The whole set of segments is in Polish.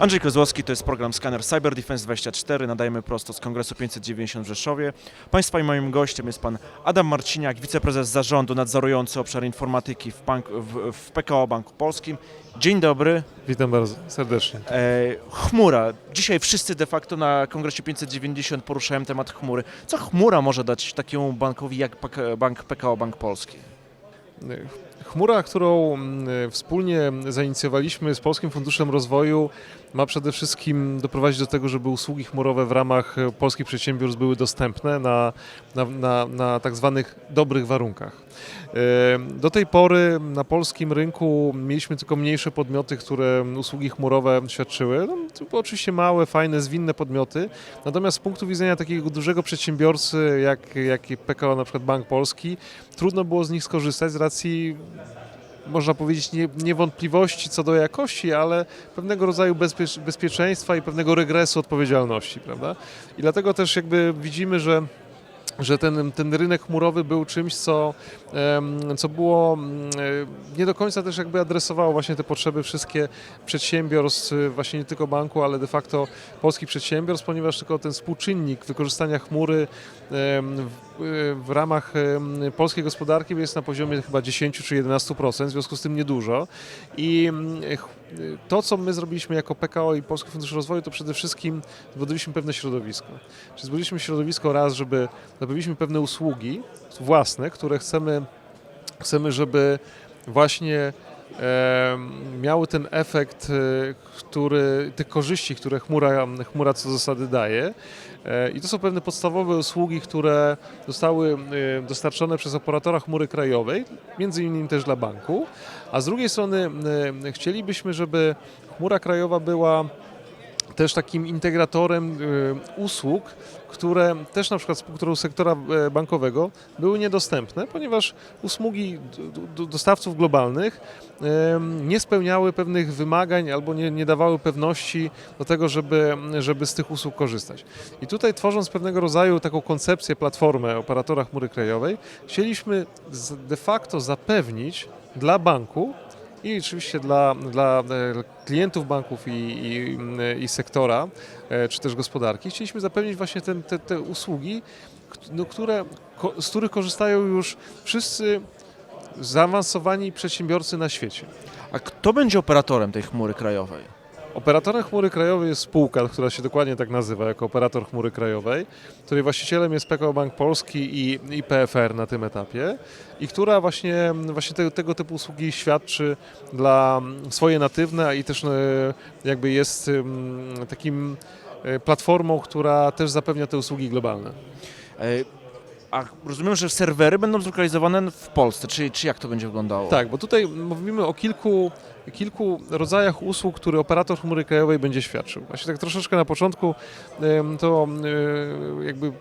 Andrzej Kozłowski, to jest program Scanner Cyber Defense 24. Nadajemy prosto z Kongresu 590 w Rzeszowie. Państwa i moim gościem jest pan Adam Marciniak, wiceprezes zarządu nadzorujący obszar informatyki w, bank, w, w PKO Banku Polskim. Dzień dobry. Witam bardzo serdecznie. E, chmura. Dzisiaj wszyscy de facto na Kongresie 590 poruszają temat chmury. Co chmura może dać takiemu bankowi jak bank PKO Bank Polski? Chmura, którą mm, wspólnie zainicjowaliśmy z Polskim Funduszem Rozwoju, ma przede wszystkim doprowadzić do tego, żeby usługi chmurowe w ramach e, polskich przedsiębiorstw były dostępne na, na, na, na tak zwanych dobrych warunkach. E, Do tej pory na polskim rynku mieliśmy tylko mniejsze podmioty, które usługi chmurowe świadczyły. No, to były oczywiście małe, fajne, zwinne podmioty. Natomiast z punktu widzenia takiego dużego przedsiębiorcy, jak, jak PKO, na przykład Bank Polski, trudno było z nich skorzystać z racji można powiedzieć, nie, niewątpliwości co do jakości, ale pewnego rodzaju bezpiecz, bezpieczeństwa i pewnego regresu odpowiedzialności, prawda? I dlatego też jakby widzimy, że że ten, ten rynek chmurowy był czymś, co, co było mm, e, nie do końca też jakby adresowało właśnie te potrzeby wszystkie przedsiębiorstw, e, właśnie nie tylko banku, ale de facto polskich przedsiębiorstw, ponieważ tylko ten współczynnik wykorzystania chmury w, ramach polskiej gospodarki jest na poziomie chyba 10 czy 11%, w związku z tym niedużo. I to, co my zrobiliśmy jako PKO i Polski Fundusz Rozwoju, to przede wszystkim zbudowaliśmy pewne środowisko. Czyli zbudowaliśmy środowisko raz, żeby zapewniliśmy pewne usługi własne, które chcemy, chcemy żeby właśnie miały ten efekt, e, który, tych korzyści, które chmura, chmura co zasady daje. E, I to są pewne podstawowe usługi, które zostały dostarczone przez operatora chmury krajowej, między innymi też dla banku. A z drugiej strony chcielibyśmy, żeby chmura krajowa była też takim integratorem e, usług, które też na przykład z punktu sektora e, bankowego były niedostępne, ponieważ usługi dostawców globalnych nie spełniały pewnych wymagań albo nie, nie dawały pewności do tego, żeby, żeby z tych usług korzystać. I tutaj tworząc pewnego rodzaju taką koncepcję, platformę operatora chmury krajowej, chcieliśmy de facto zapewnić dla banku i oczywiście dla, dla e, klientów banków i, i, i sektora, e, czy też gospodarki, chcieliśmy zapewnić właśnie ten, te, te usługi, no, które, z których korzystają już wszyscy zaawansowani przedsiębiorcy na świecie. A kto będzie operatorem tej chmury krajowej? Operatorem chmury krajowej jest spółka, która się dokładnie tak nazywa, jako operator chmury krajowej, której właścicielem jest PKO Bank Polski i, i PFR na tym etapie i która właśnie, właśnie tego, tego typu usługi świadczy dla swoje natywne i też e, jakby jest takim e, platformą, która też zapewnia te usługi globalne. A rozumiem, że serwery będą zlokalizowane w Polsce, czy, czy jak to będzie wyglądało? Tak, bo tutaj mówimy o kilku, kilku rodzajach usług, które operator chmury krajowej będzie świadczył. Właśnie tak troszeczkę na początku to jakby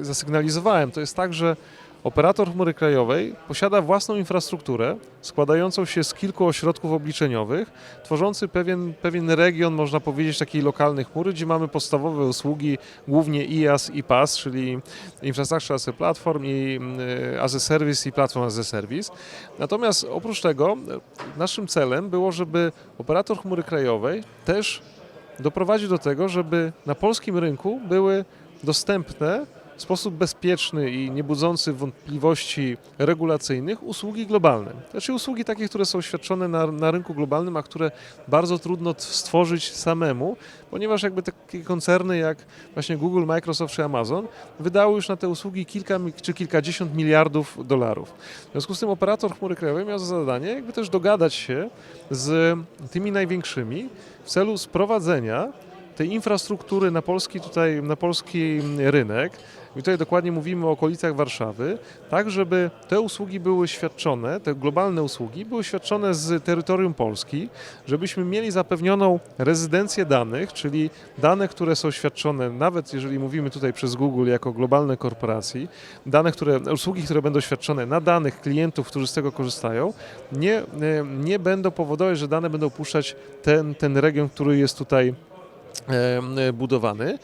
zasygnalizowałem. To jest tak, że operator chmury krajowej posiada własną infrastrukturę składającą się z kilku ośrodków obliczeniowych, tworzący pewien, pewien region, można powiedzieć, takiej lokalnej chmury, gdzie mamy podstawowe usługi, głównie IaaS i PaaS, czyli Infrastructure as a Platform i e, as a Service i Platform as a Service. Natomiast oprócz tego e, naszym celem było, żeby operator chmury krajowej też doprowadził do tego, żeby na polskim rynku były dostępne sposób bezpieczny i nie budzący wątpliwości regulacyjnych usługi globalne. Znaczy usługi takie, które są świadczone na, na rynku globalnym, a które bardzo trudno stworzyć samemu, ponieważ jakby takie koncerny jak właśnie Google, Microsoft czy Amazon wydały już na te usługi kilka czy kilkadziesiąt miliardów dolarów. W związku z tym operator chmury krajowej miał za zadanie jakby też dogadać się z tymi największymi w celu sprowadzenia tej infrastruktury na polski tutaj, na polski rynek, i tutaj dokładnie mówimy o okolicach Warszawy, tak żeby te usługi były świadczone, te globalne usługi były świadczone z terytorium Polski, żebyśmy mieli zapewnioną rezydencję danych, czyli dane, które są świadczone, nawet jeżeli mówimy tutaj przez Google jako globalne korporacji, dane, które, usługi, które będą świadczone na danych klientów, którzy z tego korzystają, nie, nie będą powodować, że dane będą puszczać ten, ten region, który jest tutaj budowany.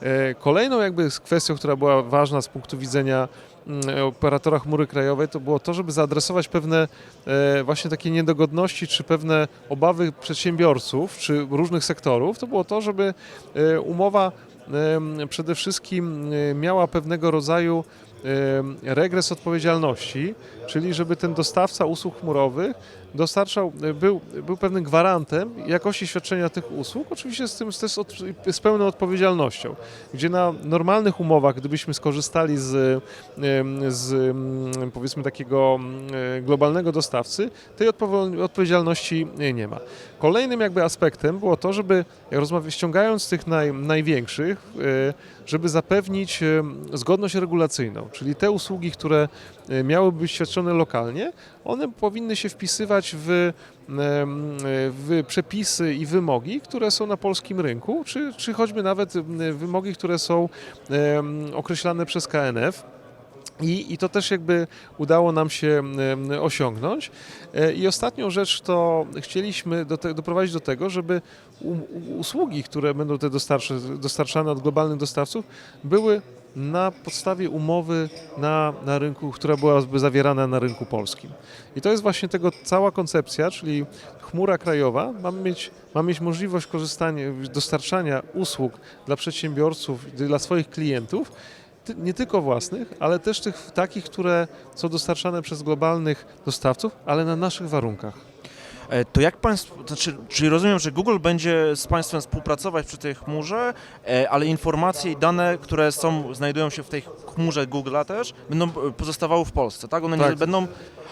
E, Kolejną jakby kwestią, która była ważna z punktu widzenia mm, operatora chmury krajowej, to było to, żeby zaadresować pewne e, właśnie takie niedogodności, czy pewne obawy przedsiębiorców, czy różnych sektorów. To było to, żeby e, umowa przede wszystkim e, miała pewnego rodzaju regres odpowiedzialności, czyli żeby ten dostawca usług chmurowych dostarczał, był, był pewnym gwarantem jakości świadczenia tych usług, oczywiście z tym też od, z pełną odpowiedzialnością, gdzie na normalnych umowach, gdybyśmy skorzystali z, z powiedzmy takiego globalnego dostawcy, tej odpowiedzialności nie ma. Kolejnym jakby aspektem było to, żeby ściągając tych naj, największych, e, żeby zapewnić e, zgodność regulacyjną, czyli te usługi, które e, miałyby być świadczone lokalnie, one powinny się wpisywać w, em, w przepisy i wymogi, które są na polskim rynku, czy, czy choćby nawet wymogi, które są określane przez KNF. I, I to też jakby udało nam się osiągnąć. E, I ostatnią rzecz to chcieliśmy do te, doprowadzić do tego, żeby usługi, które będą te dostarczane od globalnych dostawców, były na podstawie umowy na, na rynku, która byłaby zawierana na rynku polskim. I to jest właśnie tego cała koncepcja, czyli chmura krajowa ma mieć, ma mieć możliwość korzystania, dostarczania usług dla przedsiębiorców, dla swoich klientów, nie tylko własnych, ale też tych takich, które są dostarczane przez globalnych dostawców, ale na naszych warunkach. E, To jak państwo, znaczy, czyli rozumiem, że Google będzie z państwem współpracować przy tej chmurze, e, ale informacje i dane, które są, znajdują się w tej chmurze Google'a też, będą e, pozostawały w Polsce, tak? One nie Tak. będą.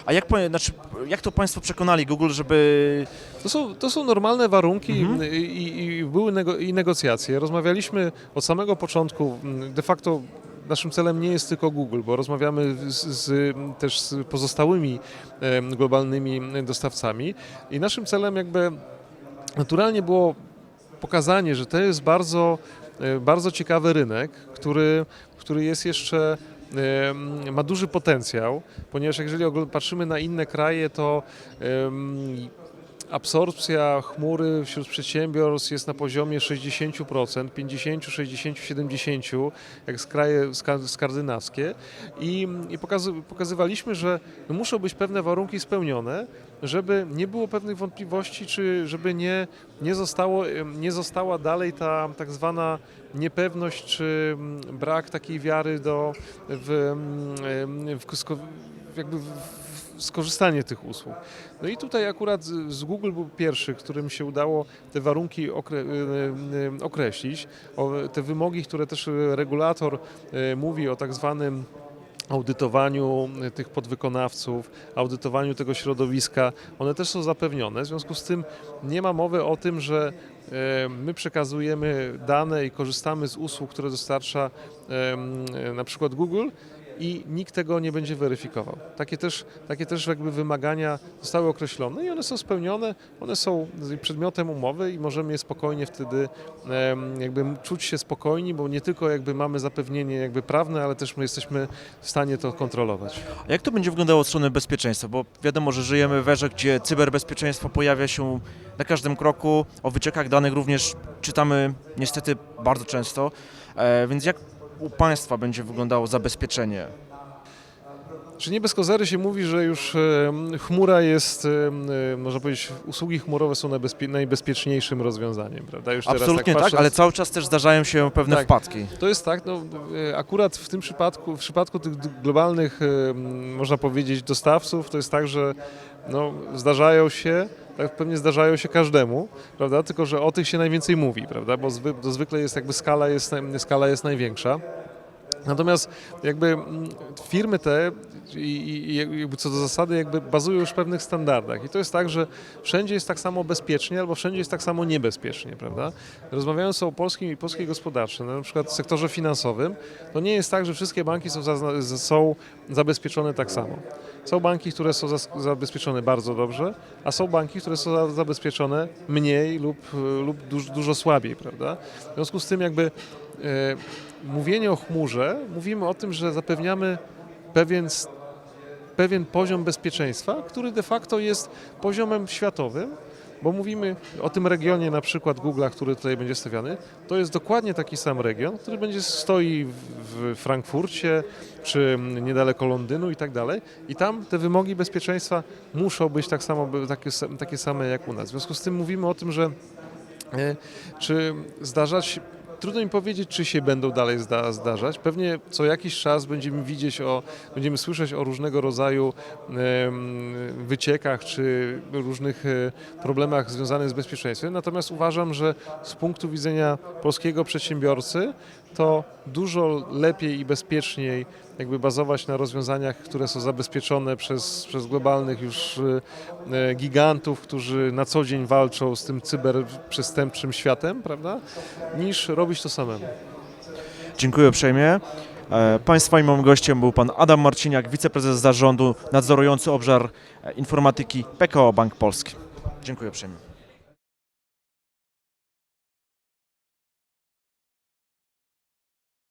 A jak, znaczy, jak to państwo przekonali Google, żeby. To są, to są normalne warunki Mhm. i, i, były nego, i negocjacje. Rozmawialiśmy od samego początku. De facto naszym celem nie jest tylko Google, bo rozmawiamy z, z, też z pozostałymi globalnymi dostawcami i naszym celem jakby naturalnie było pokazanie, że to jest bardzo, e, bardzo ciekawy rynek, który, który jest jeszcze ma duży potencjał, ponieważ jeżeli patrzymy na inne kraje, to absorpcja chmury wśród przedsiębiorstw jest na poziomie 60%, 50, 60, 70, jak z kraje ska- skandynawskie. I, i pokazy, pokazywaliśmy, że muszą być pewne warunki spełnione, żeby nie było pewnych wątpliwości, czy żeby nie, nie, zostało, nie została dalej ta tak zwana niepewność, czy brak takiej wiary do, w, w, jakby w skorzystanie tych usług. No i tutaj akurat z Google był pierwszy, którym się udało te warunki okre, y, y, określić, te wymogi, które też regulator y, mówi o tak zwanym audytowaniu tych podwykonawców, audytowaniu tego środowiska, one też są zapewnione. W związku z tym nie ma mowy o tym, że my przekazujemy dane i korzystamy z usług, które dostarcza na przykład Google i nikt tego nie będzie weryfikował. Takie też, takie też jakby wymagania zostały określone i one są spełnione, one są przedmiotem umowy i możemy je spokojnie wtedy jakby czuć się spokojni, bo nie tylko jakby mamy zapewnienie jakby prawne, ale też my jesteśmy w stanie to kontrolować. A jak to będzie wyglądało od strony bezpieczeństwa? Bo wiadomo, że żyjemy w erze, gdzie cyberbezpieczeństwo pojawia się na każdym kroku. O wyciekach danych również czytamy niestety bardzo często. E, więc jak u państwa będzie wyglądało zabezpieczenie? Czy nie bez kozery się mówi, że już em, chmura jest, em, e, można powiedzieć, usługi chmurowe są najbezpie- najbezpieczniejszym rozwiązaniem, prawda? Już teraz Absolutnie tak, patrząc- ale cały czas też zdarzają się pewne Tak. wpadki. To jest tak, no, e, akurat w tym przypadku, w przypadku tych globalnych, można powiedzieć, dostawców, to jest tak, że no, zdarzają się, tak pewnie zdarzają się każdemu, prawda? Tylko, że o tych się najwięcej mówi, prawda? Bo zwy, to zwykle jest jakby skala jest, skala jest największa. Natomiast jakby mm, firmy te i, i, co do zasady jakby bazują już w pewnych standardach i to jest tak, że wszędzie jest tak samo bezpiecznie albo wszędzie jest tak samo niebezpiecznie, prawda? Rozmawiając o polskim i polskiej gospodarce, na przykład w sektorze finansowym, to nie jest tak, że wszystkie banki są, zazna- z- są zabezpieczone tak samo. Są banki, które są zabezpieczone bardzo dobrze, a są banki, które są za- zabezpieczone mniej lub, lub dużo, dużo słabiej, prawda? W związku z tym jakby e, mówienie o chmurze, mówimy o tym, że zapewniamy pewien, pewien poziom bezpieczeństwa, który de facto jest poziomem światowym bo mówimy o tym regionie na przykład Google'a, który tutaj będzie stawiany, to jest dokładnie taki sam region, który będzie stoi w- Frankfurcie czy niedaleko Londynu i tak dalej i tam te wymogi bezpieczeństwa muszą być tak samo, takie, takie same jak u nas. W związku z tym mówimy o tym, że e, czy zdarzać Trudno mi powiedzieć, czy się będą dalej zda, zdarzać. Pewnie co jakiś czas będziemy widzieć o, będziemy słyszeć o różnego rodzaju wyciekach czy różnych e, problemach związanych z bezpieczeństwem. Natomiast uważam, że z punktu widzenia polskiego przedsiębiorcy to dużo lepiej i bezpieczniej jakby bazować na rozwiązaniach, które są zabezpieczone przez, przez globalnych już e, gigantów, którzy na co dzień walczą z tym cyberprzestępczym światem, prawda? Niż robić to samemu. Dziękuję uprzejmie. E, Państwa i moim gościem był pan Adam Marciniak, wiceprezes zarządu nadzorujący obszar e, informatyki PKO Bank Polski. Dziękuję uprzejmie.